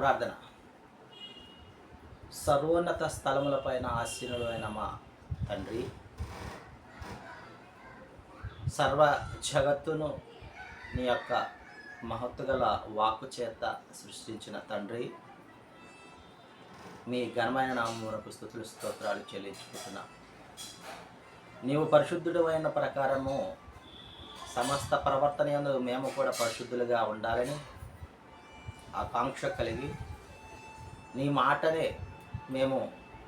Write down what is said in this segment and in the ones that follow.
ప్రార్థన. సర్వోన్నత స్థలములపైన ఆశీనుడు అయిన మా తండ్రి సర్వ జగత్తును నీ యొక్క మహత్తుగల వాక్కు చేత సృష్టించిన తండ్రి మీ ఘనమైన నామమునకు స్థుతులు స్తోత్రాలు చెల్లించుకుంటున్నా. నీవు పరిశుద్ధుడు అయిన ప్రకారము సమస్త ప్రవర్తన మేము కూడా పరిశుద్ధులుగా ఉండాలని ఆకాంక్ష కలిగి నీ మాటనే మేము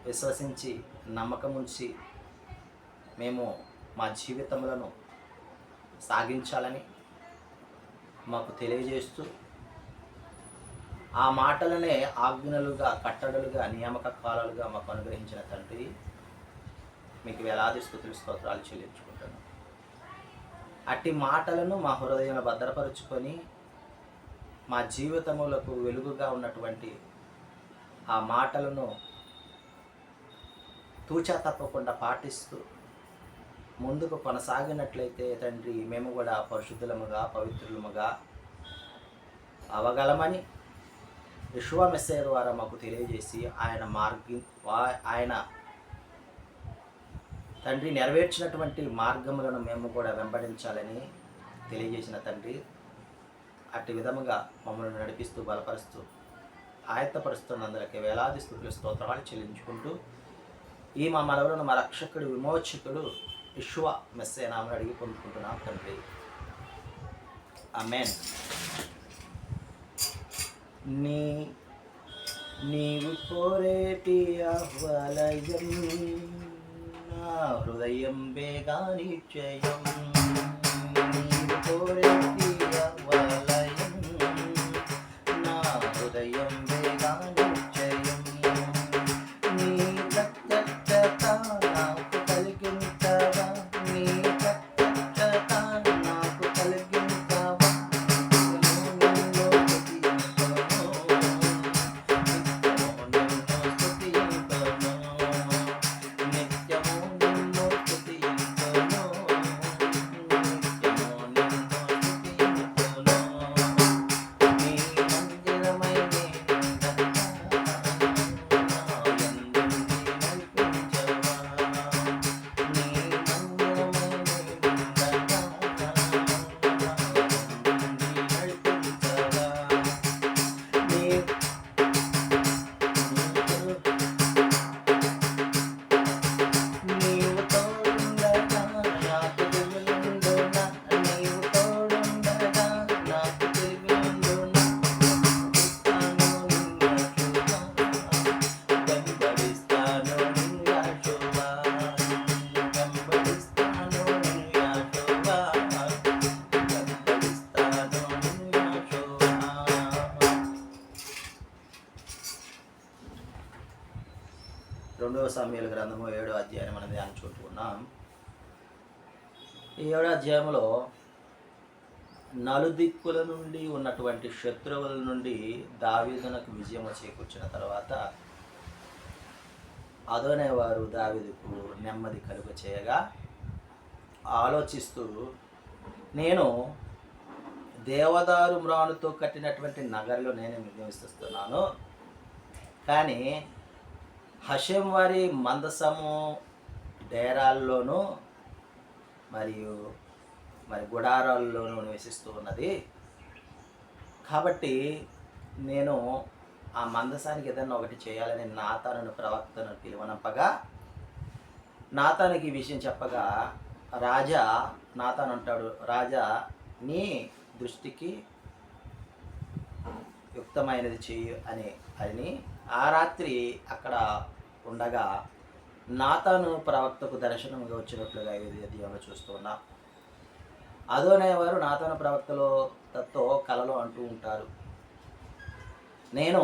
విశ్వసించి నమ్మకం ఉంచి మేము మా జీవితములను సాగించాలని మాకు తెలియజేస్తూ ఆ మాటలనే ఆజ్ఞలుగా కట్టడలుగా నియామక కాలాలుగా మాకు అనుగ్రహించిన తండ్రి మీకు వేలాది స్థుతులు స్తోత్రాలు చెల్లించుకుంటాను అట్టి మాటలను మా హృదయంలో భద్రపరుచుకొని మా జీవితములకు వెలుగుగా ఉన్నటువంటి ఆ మాటలను తూచా తప్పకుండా పాటిస్తూ ముందుకు కొనసాగినట్లయితే తండ్రి మేము కూడా పరిశుద్ధులముగా పవిత్రులముగా అవగలమని విశ్వమెస్సే ద్వారా మాకు తెలియజేసి ఆయన మార్గం ఆయన తండ్రి నెరవేర్చినటువంటి మార్గములను మేము కూడా వెంబడించాలని తెలియజేసిన తండ్రి. అట్టి విధముగా మమ్మల్ని నడిపిస్తూ బలపరుస్తూ ఆయత్తపరుస్తున్నందులకి వేలాది స్థుతుల స్తోత్రాలు చెల్లించుకుంటూ ఈ మా మనవలను మా రక్షకుడు విమోచకుడు విశ్వ మెస్సే నామని అడిగి పొందుకుంటున్నాం తండ్రి. అమెన్ నీ నీవు కోరేటి ఆహ్వలయం నా హృదయం వేగా నిశ్చయం నీవు కోరేటి ఆహ్వలయం రెండవ సమయాల గ్రంథము ఏడో అధ్యాయం అనేది ధ్యానం చూట్టుకున్నాం ఈ ఏడో అధ్యాయంలో నలుదిక్కుల నుండి ఉన్నటువంటి శత్రువుల నుండి దావీదునకు విజయం చేకూర్చిన తర్వాత అదోనేవారు దావీదుకు నెమ్మది కలుగ చేయగా ఆలోచిస్తూ నేను దేవదారు మ్రానుతో కట్టినటువంటి నగరిలో నేను నివసిస్తున్నాను కానీ హషేం వారి మందసము డేరాల్లోనూ మరియు మరి గుడారాల్లోనూ నివసిస్తూ ఉన్నది. కాబట్టి నేను ఆ మందసానికి ఏదైనా ఒకటి చేయాలని నాతాను ప్రవక్తను పిలువనంపగా నాతానికి ఈ విషయం చెప్పగా రాజా నాతాను అంటాడు రాజా నీ దృష్టికి యుక్తమైనది చేయు అని అని ఆ రాత్రి అక్కడ ఉండగా నాతాను ప్రవక్తకు దర్శనంగా వచ్చినట్లుగా ఇది అధ్యాయంలో చూస్తున్నాం అదోనే వారు నాతాను ప్రవక్తలో తో కలలో అంటూ ఉంటారు. నేను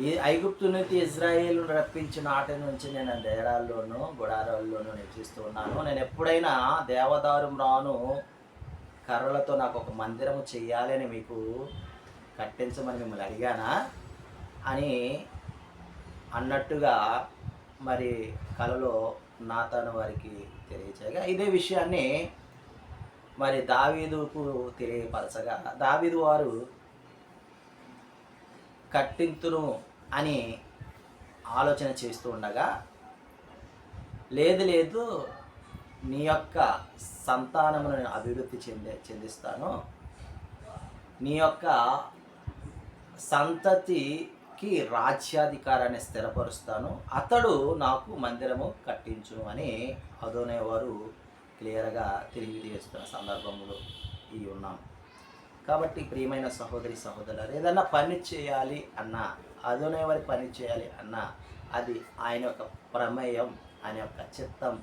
ఈ ఐగుప్తు నుంచి ఇజ్రాయేల్ రప్పించిన ఆట నుంచి నేను డేరాల్లోనూ గుడారాల్లోనూ నివసిస్తూ ఉన్నాను. నేను ఎప్పుడైనా దేవదారుం రాను కర్రలతో నాకు ఒక మందిరము చేయాలని మీకు కట్టించమని మిమ్మల్ని అడిగానా? అని అన్నట్టుగా మరి కలలో నాతాను వారికి తెలియచేయగా ఇదే విషయాన్ని మరి దావీదుకు తెలియపరచగా దావీదు వారు కట్టింతును అని ఆలోచన చేస్తూ ఉండగా లేదు లేదు నీ యొక్క సంతానమును నేను అభివృద్ధి చెందే చెందిస్తాను. నీ యొక్క సంతతి కి రాజ్యాధికారాన్ని స్థిరపరుస్తాను. అతడు నాకు మందిరము కట్టించును అని అదోనే వారు క్లియర్గా తెలియజేస్తున్న సందర్భంలో ఈ ఉన్నాం. కాబట్టి ప్రియమైన సహోదరి సహోదరులు ఏదన్నా పని చేయాలి అన్నా అదోనే వారి పని చేయాలి అన్నా అది ఆయన యొక్క ప్రమేయం ఆయన యొక్క చిత్తం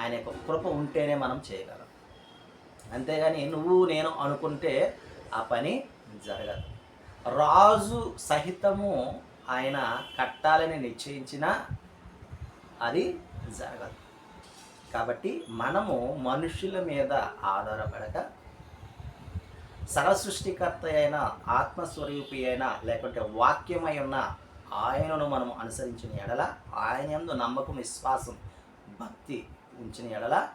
ఆయన యొక్క కృప ఉంటేనే మనం చేయగలం. అంతేగాని నువ్వు నేను అనుకుంటే ఆ పని జరగదు. రాజు సహితము ఆయన కట్టాలని నిశ్చయించినా అది జరగదు. కాబట్టి మనము మనుషుల మీద ఆధారపడక సరసృష్టికర్త అయిన ఆత్మస్వరూపి అయిన లేకుంటే వాక్యమై ఉన్న ఆయనను మనం అనుసరించిన ఎడల ఆయన ఎందు నమ్మకం విశ్వాసం భక్తి ఉంచిన ఎడల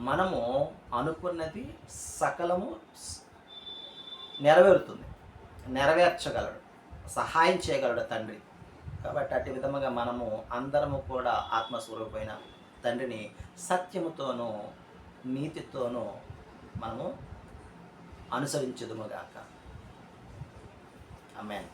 మనము అనుకున్నది సకలము నెరవేరుతుంది. నెరవేర్చగలడు సహాయం చేయగలడు తండ్రి. కాబట్టి అట్టి విధముగా మనము అందరము కూడా ఆత్మస్వరూపమైన తండ్రిని సత్యముతోనూ నీతితోనూ మనము అనుసరించదుముగాక ఆమెన్